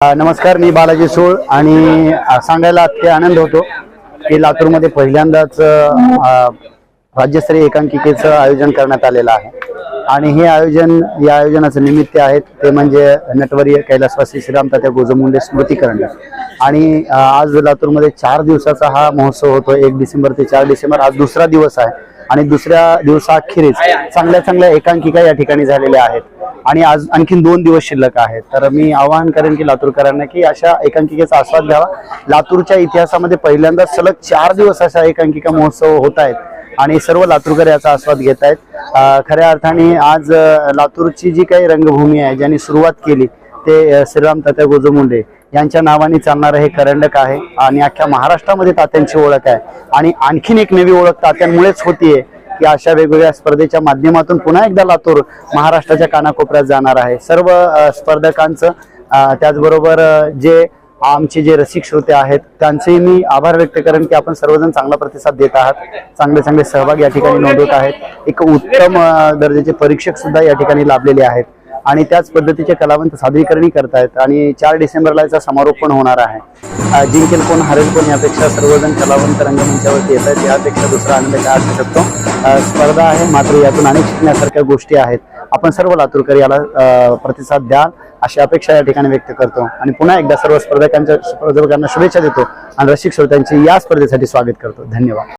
नमस्कार मी बालाजी सोळ आणि सांगायला अत्य आनंद होतो की लातूरमध्ये पहिल्यांदाच राज्यस्तरीय एकांकिकेचं आयोजन करण्यात आलेलं आहे. आणि हे आयोजन या आयोजनाचं निमित्त आहेत ते म्हणजे नटवर्य कैलासवासी श्रीराम तात्या गोजमुंडे स्मृतीकरण आणि आज लातूरमध्ये चार दिवसाचा हा महोत्सव होतो एक डिसेंबर ते चार डिसेंबर आज दुसरा दिवस आहे. आणि दुसऱ्या दिवसाअखेरीस चांगल्या चांगल्या एकांकिका या ठिकाणी झालेल्या आहेत. आणि आज आणखीन दोन दिवस शिल्लक आहेत. तर मी आवाहन करेन की लातूरकरांना की अशा एकांकिकेचा आस्वाद घ्यावा. लातूरच्या इतिहासामध्ये पहिल्यांदा सलग चार दिवस अशा एकांकिका महोत्सव होत आहेत आणि सर्व लातूरकर याचा आस्वाद घेत आहेत खऱ्या अर्थाने आज लातूरची जी काही रंगभूमी आहे ज्यांनी सुरुवात केली ते श्रीराम तात्या गोजमुंडे यांच्या नावाने चालणारं हे करंडक आहे आणि अख्ख्या महाराष्ट्रामध्ये तात्यांची ओळख आहे. आणि आणखीन एक नवी ओळख तात्यांमुळेच होतीये की अशा वेगवेगळ्या स्पर्धेच्या माध्यमातून पुन्हा एकदा लातूर महाराष्ट्राच्या कानाकोपऱ्यात जाणार आहे. सर्व स्पर्धकांचं त्याचबरोबर जे आमचे जे रसिक श्रोते आहेत त्यांचेही मी आभार व्यक्त करेन की आपण सर्वजण चांगला प्रतिसाद देत आहात. चांगले चांगले सहभाग या ठिकाणी नोंदवत आहेत. एक उत्तम दर्जाचे परीक्षक सुद्धा या ठिकाणी लाभलेले आहेत. आणि त्याच पद्धतीचे कलावंत सादरीकरणही करतायत. आणि चार डिसेंबरला याचा समारोप पण होणार आहे. जिंकेल कोण हरेल कोण यापेक्षा सर्वजण कलावंत रंगमंचावरती येत आहेत. यापेक्षा दुसरा आनंद काय असू शकतो? स्पर्धा आहे मात्र यातून अनेक शिकण्यासारख्या गोष्टी आहेत. आपण सर्व लातूरकर याला प्रतिसाद द्याल अशी अपेक्षा या ठिकाणी व्यक्त करतो. आणि पुन्हा एकदा सर्व स्पर्धकांच्या स्पर्धकांना शुभेच्छा देतो आणि रसिक श्रोत्यांचे या स्पर्धेसाठी स्वागत करतो. धन्यवाद.